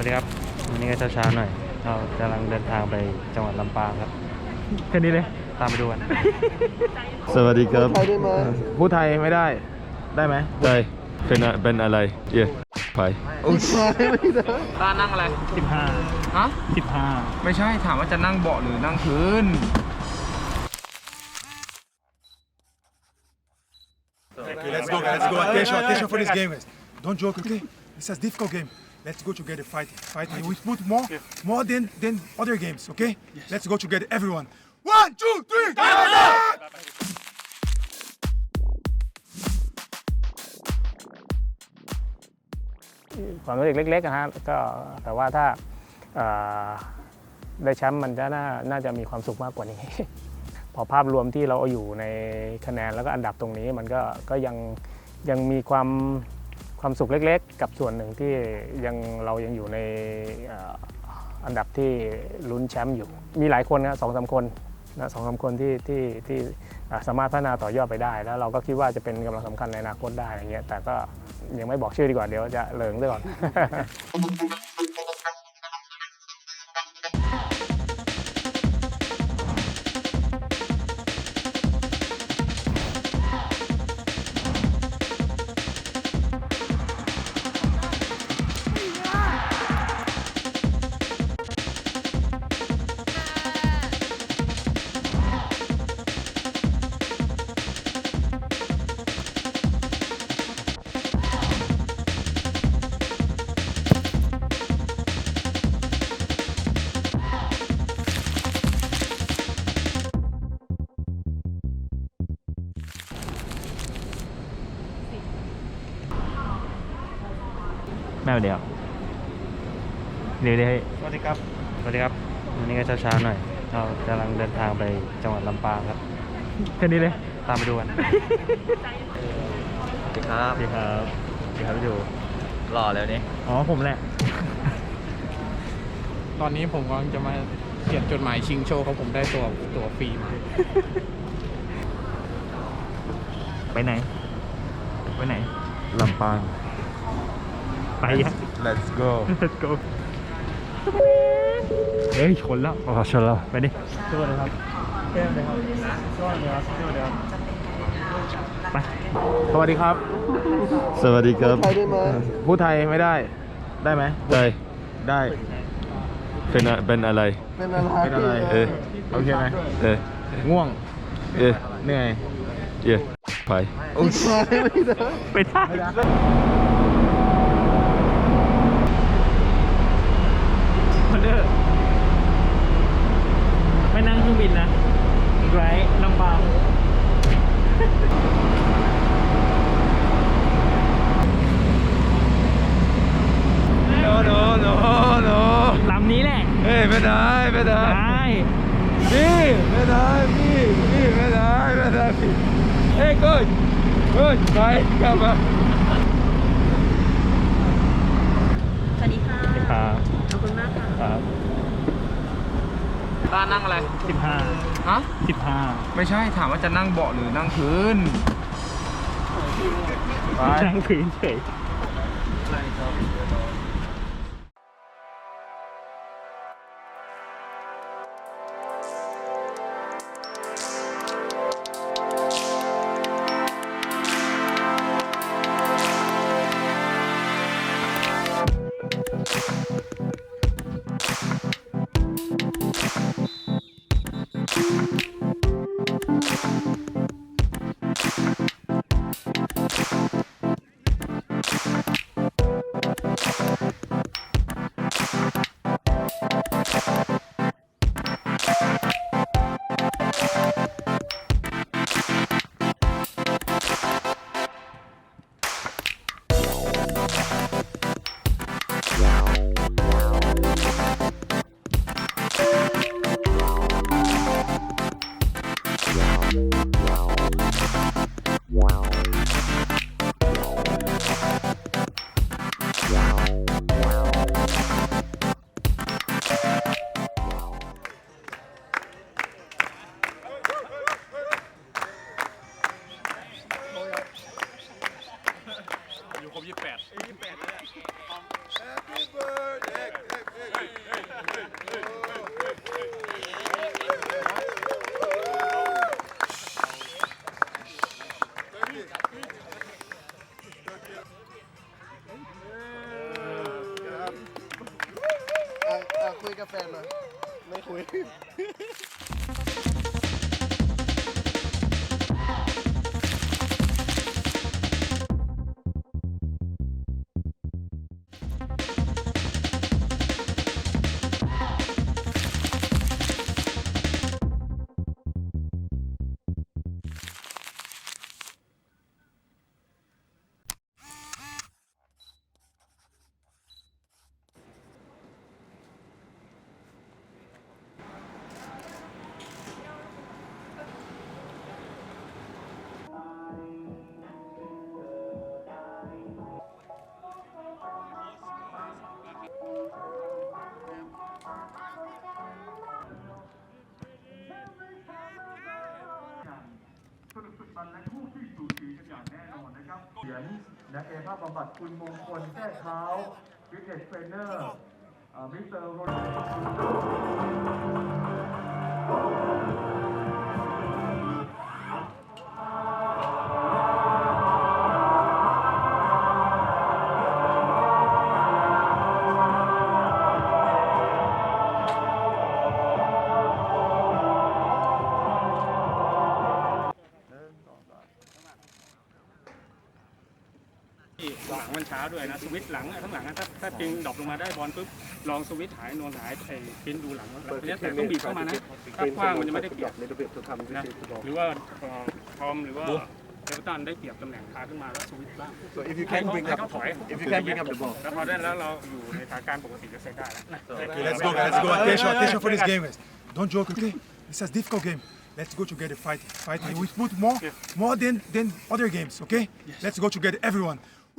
วัสดีครับ วันนี้ก็เช้าๆหน่อย เรากำลังเดินทางไปจังหวัดลำปางครับ แค่นี้เลย ตามไปดูกัน สวัสดีครับ พูดไทยไม่ได้ ได้ไหมได้เป็นอะเป็นอะไร เย่ไปตานั่งอะไร15ฮะ15ไม่ใช่ ถามว่าจะนั่งเบาะหรือนั่งพื้น Okay, let's go, guys. Let's go. Attention, attention for this game, guys. Don't joke, okay? It's a difficult game. Let's go together, fight, fight. We put more, more than than other games, okay? Let's go together, everyone. One, two, three. go! ความรู้สึกเล็กๆนะฮะก็แต่ว่าถ้าเอ่อได้แชมป์มันจะน่าน่าจะมีความสุขมากกว่านี้ พอภาพรวมที่เราเอาอยู่ในคะแนนแล้วก็อันดับตรงนี้มันก็ก็ยังยังมีความ ความสุขเล็กๆ กับส่วนหนึ่งที่ยังเรายังอยู่ในอันดับที่ลุ้นแชมป์อยู่ มีหลายคนนะสองสามคนนะสองสามคนที่ที่ที่สามารถพัฒนาต่อยอดไปได้ แล้วเราก็คิดว่าจะเป็นกำลังสำคัญในอนาคตได้อะไรเงี้ยแต่ก็ยังไม่บอกชื่อดีกว่าเดี๋ยวจะเลิงซะก่อน แม่เดียวเดี๋ยวเดี๋ยวสวัสดีครับ สวัสดีครับ วันนี้ก็เช้าๆหน่อย เรากำลังเดินทางไปจังหวัดลำปางครับ แค่นี้เลย ตามไปดูกัน สวัสดีครับสวัสดีครับสวัสดีครับพี่ดูหล่อแล้วนี่ อ๋อผมแหละ ตอนนี้ผมกำลังจะมาเขียนจดหมายชิงโชว์เขาผมได้ตัวตัวฟรีมา ไปไหน ไปไหน ลำปาง ไปยัง let's go Let's go เฮ้ยชนแล้วอ๋อชนแล้วไปดิสู้เลยครับเต้นเลยครับสู้เลยครับสู้เลยครับไปสวัสดีครับ สวัสดีครับพูดไทยไม่ได้ ได้ไหมได้ ได้ เป็นอะเป็นอะไร เป็นอะไรเออ โอเคไหมเออ ง่วง เออ เหนื่อยเย่ไปไปได้ค อนเดอร์ ไม่นั่งเครื่องบินนะไรลำปาง no no no no ลำนี้แหละ เฮ้ยไม่ได้ไม่ได้ได้พี่ไม่ได้พี่พี่ไม่ได้ไม่ได้พี่เฮ้ยกูกูไปกลับมาสวัสดีค่ะ ครับ ขอบคุณมากค่ะ ครับ ตานั่งอะไรสิบห้าฮะสิบห้าไม่ใช่ถามว่าจะนั่งเบาะหรือนั่งพื้นนั่งพื้นเฉย คุย ถียรนักกายภาพบำบัดคุณมงคลแท้เท้าวิเทสเทรนเนอร์มิสเตอร์โรน หลังมันช้าด้วยนะสวิตช์หลังอะข้างหลังอะถ้าถ้าจริงดรอปลงมาได้บอลปุ๊บลองสวิตช์หายนวลหายไอ้พินดูหลังแล้วเนี่ยแต่ต้องบีบเข้ามานะถ้ากว้างมันจะไม่ได้เปรียบนะหรือว่าเอ่อทอมหรือว่าเดวิตันได้เปรียบตำแหน่งพาขึ้นมาแล้วสวิตช์บ้าง So if you ให้ can เขา bring ให้ up, เขาถอย if you can bring up the ball. แล้วพอได้แล้วเราอยู่ในสถานการณ์ปกติจะเซตได้แล้วนะ Okay, let's go, guys. Let's go. Attention, attention for this game, guys. Don't joke, okay? This is a difficult game. Let's go together, fighting, fighting. We put more, more than than other games, okay? Let's go together, everyone.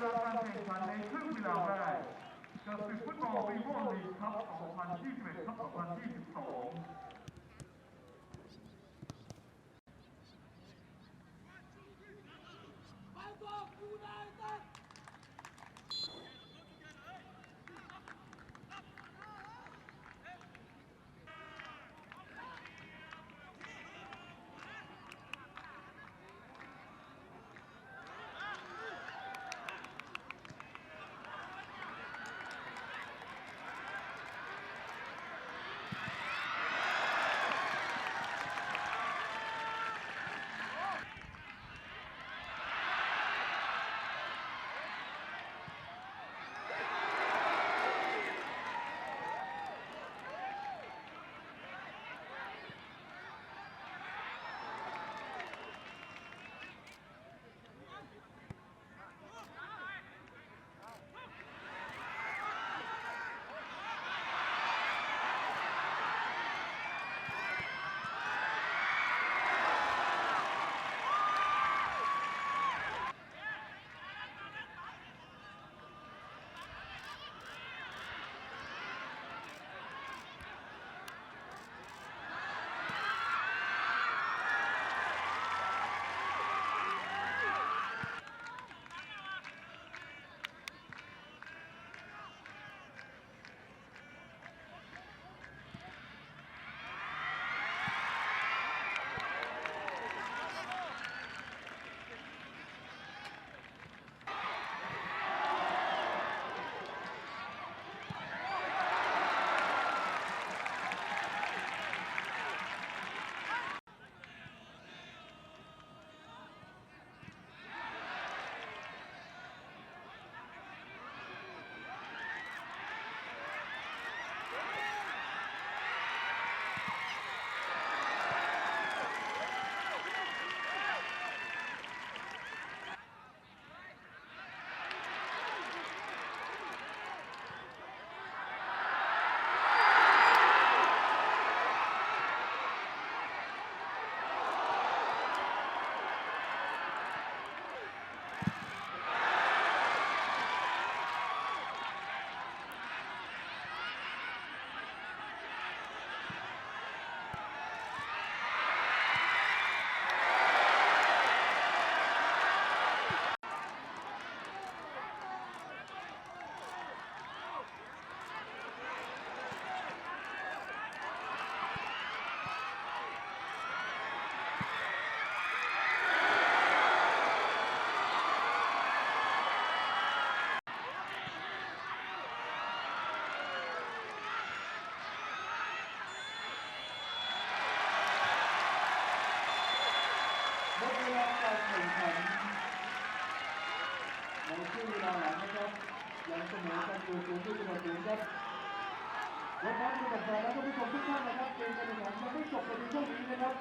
เวลาการแข่งขันในครึ่งเวลาแรกกับศึกฟุตบอลวีโวลีกครับ 2021 ครับ 2022 ช่วงเวลาหลังนะครับยังเสมอกันอยู่ศูนย์ที่จังหวัดศูนย์ครับรถน้ำกับแฟนและท่านผู้ชมทุกท่านนะครับเกมการแข่งขันยังไม่จบในช่วงนี้นะครับ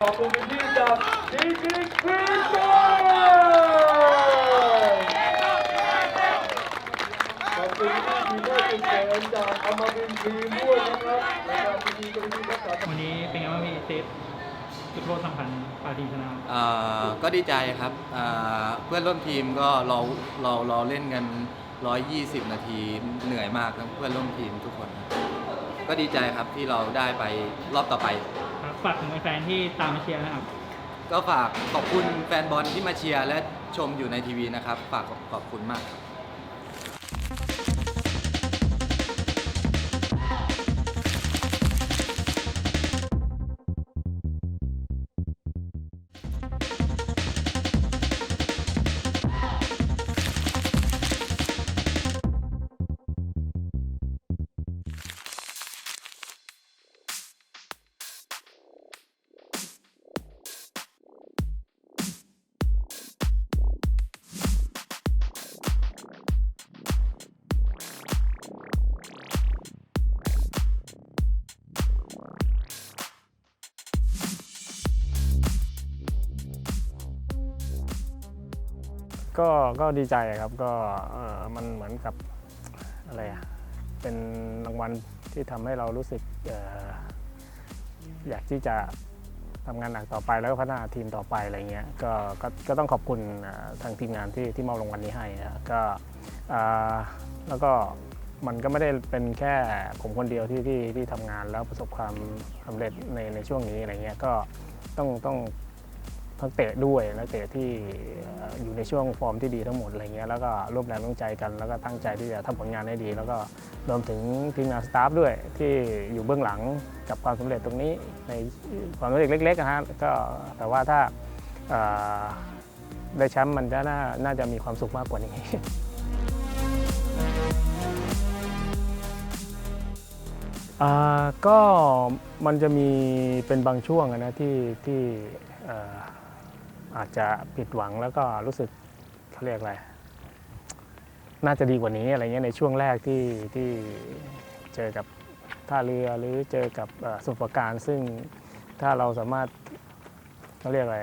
ขอบคุณเป็นที่จากดีกรีควีนบอยขอบคุณที่ทีมได้เป็นแสนจากอมรินทร์ทีมด้วยนะครับและการทีมกรีรักษา วันนี้เป็นไงบ้างพี่เซฟจุดโทษสำคัญปาดีชนะอ่าก็ดีใจครับอ่าเพื่อนร่วมทีมก็เราเราเราเล่นกัน 120 นาทีเหนื่อยมากครับเพื่อนร่วมทีมทุกคนครับก็ดีใจครับที่เราได้ไปรอบต่อไป ฝากถึงแฟนๆที่ตามมาเชียร์นะครับ ก็ฝากขอบคุณแฟนบอลที่มาเชียร์และชมอยู่ในทีวีนะครับ ฝากขอบคุณมากครับ ก็ก็ดีใจครับก็มันเหมือนกับอะไรอะเป็นรางวัลที่ทำให้เรารู้สึกอยากที่จะทำงานหนักต่อไปแล้วก็พัฒนาทีมต่อไปอะไรเงี้ยก็ก็ก็ต้องขอบคุณทางทีมงานที่ที่มอบรางวัลนี้ให้นะก็แล้วก็มันก็ไม่ได้เป็นแค่ผมคนเดียวที่ที่ที่ทำงานแล้วประสบความสำเร็จในในช่วงนี้อะไรเงี้ยก็ต้องต้อง ทั้งเตะด้วยและเตะที่อยู่ในช่วงฟอร์มที่ดีทั้งหมดอะไรเงี้ยแล้วก็ร่วมแรงร่วมใจกัน แล้วก็ตั้งใจที่จะทำผลงานให้ดี แล้วก็รวมถึงทีมงานสตาฟด้วยที่อยู่เบื้องหลังกับความสำเร็จตรงนี้ในความสำเร็จเล็กๆนะฮะก็แต่ว่าถ้าได้แชมป์มันจะน่าน่าจะมีความสุขมากกว่านี้ก็มันจะมีเป็นบางช่วงนะที่ที่ อาจจะผิดหวังแล้วก็รู้สึกเขาเรียกอะไร น่าจะดีกว่านี้อะไรเงี้ยในช่วงแรกที่ที่เจอกับท่าเรือหรือเจอกับสมุปราการซึ่งถ้าเราสามารถเขาเรียกอะไร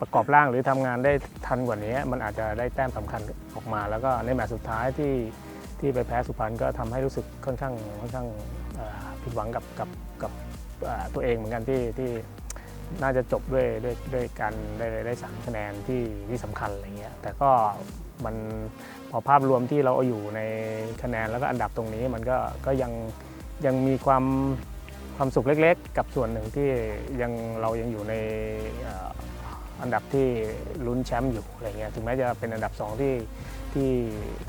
ประกอบร่างหรือทำงานได้ทันกว่านี้ มันอาจจะได้แต้มสำคัญออกมา แล้วก็ในแมตช์สุดท้ายที่ที่ไปแพ้สุพรรณก็ทำให้รู้สึกค่อนข้างค่อนข้างผิดหวังกับกับกับตัวเองเหมือนกันที่ที่ น่าจะจบด้วยด้วยด้วยการได้ได้สามคะแนนที่ที่สำคัญอะไรเงี้ยแต่ก็มันพอภาพรวมที่เราเอาอยู่ในคะแนนแล้วก็อันดับตรงนี้มันก็ก็ยังยังมีความความสุขเล็กๆ กับส่วนหนึ่งที่ยังเรายังอยู่ในอันดับที่ลุ้นแชมป์อยู่อะไรเงี้ยถึงแม้จะเป็นอันดับสองที่ที่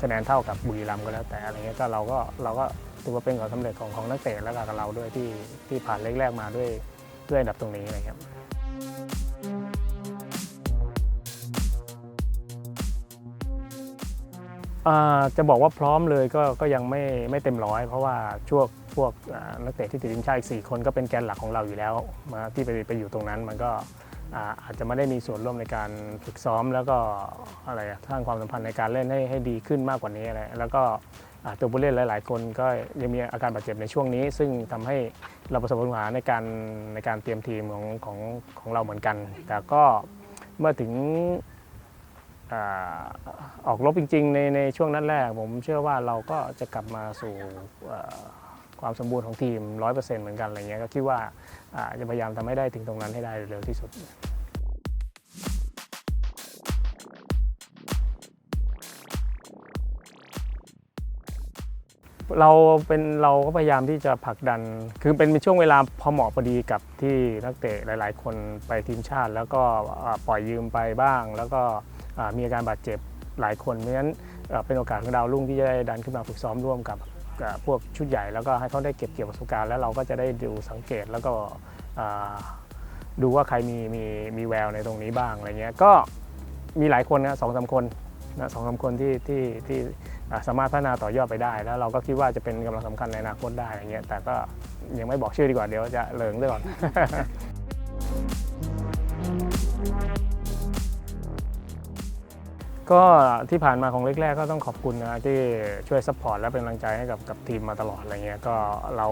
คะแนนเท่ากับบุรีรัมย์ก็แล้วแต่อะไรเงี้ยก็เราก็เราก็ถือว่าเป็นความสำเร็จของของนักเตะและกับเราด้วยที่ที่ผ่านเล็กแรกมาด้วย ด้วยอันดับตรงนี้อะครับจะบอกว่าพร้อมเลยก็ก็ยังไม่ไม่เต็มร้อย เพราะว่าช่วงพวกนักเตะที่ติดทีมชาติอีกสี่คนก็เป็นแกนหลักของเราอยู่แล้วมาที่ไปไปอยู่ตรงนั้นมันก็อาจจะไม่ได้มีส่วนร่วมในการฝึกซ้อมแล้วก็อะไรสร้างความสัมพันธ์ในการเล่นให้ให้ดีขึ้นมากกว่านี้อะไรแล้วก็ ตัวผู้เล่นหลาย ๆ คนก็ยังมีอาการบาดเจ็บในช่วงนี้ ซึ่งทำให้เราประสบปัญหาในการในการเตรียมทีมของของของเราเหมือนกัน แต่ก็เมื่อถึงอออกรบจริง ๆ ในในช่วงนั้นแรก ผมเชื่อว่าเราก็จะกลับมาสู่ความสมบูรณ์ของทีม 100%เหมือนกันอะไรเงี้ยก็คิดว่าจะพยายามทำให้ได้ถึงตรงนั้นให้ได้เร็วที่สุด เราเป็นเราก็พยายามที่จะผลักดัน คือเป็นช่วงเวลาพอเหมาะพอดีกับที่นักเตะหลาย ๆ คนไปทีมชาติ แล้วก็ปล่อยยืมไปบ้าง แล้วก็มีอาการบาดเจ็บหลายคนเพราะฉะนั้นเป็นโอกาสของดาวรุ่งที่จะได้ดันขึ้นมาฝึกซ้อมร่วมกับพวกชุดใหญ่แล้วก็ให้เขาได้เก็บเกี่ยวประสบการณ์แล้วเราก็จะได้ดูสังเกตแล้วก็ดูว่าใครมีมีมีแววในตรงนี้บ้างอะไรเงี้ยก็มีหลายคนนะสองสามคนนะสองสามคนที่ที่ที่ สามารถพัฒนาต่อยอดไปได้ แล้วเราก็คิดว่าจะเป็นกำลังสำคัญในอนาคตได้อะไรเงี้ยแต่ก็ยังไม่บอกชื่อดีกว่าเดี๋ยวจะเหลิงซะก่อน ก็ที่ผ่านมาของเล็กแรกก็ต้องขอบคุณนะที่ช่วยซัพพอร์ตและเป็นกำลังใจให้กับกับทีมมาตลอดอะไรเงี้ยก็เรา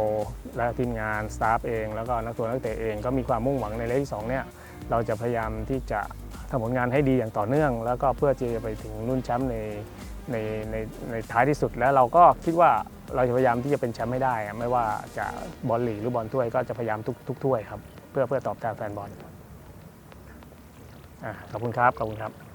และทีมงานสตาฟเอง แล้วก็นักตัวนักเตะเองก็มีความมุ่งหวังในเลขที่สองเนี่ยเราจะพยายามที่จะทำผลงานให้ดีอย่างต่อเนื่อง แล้วก็เพื่อจะไปถึงรุ่นแชมป์ใน ในในในท้ายที่สุดแล้วเราก็คิดว่าเราจะพยายามที่จะเป็นแชมป์ไม่ได้ ไม่ว่าจะบอลลีหรือบอลถ้วยก็จะพยายามทุกทุกถ้วยครับ เพื่อเพื่อตอบแทนแฟนบอลอะขอบคุณครับ ขอบคุณครับ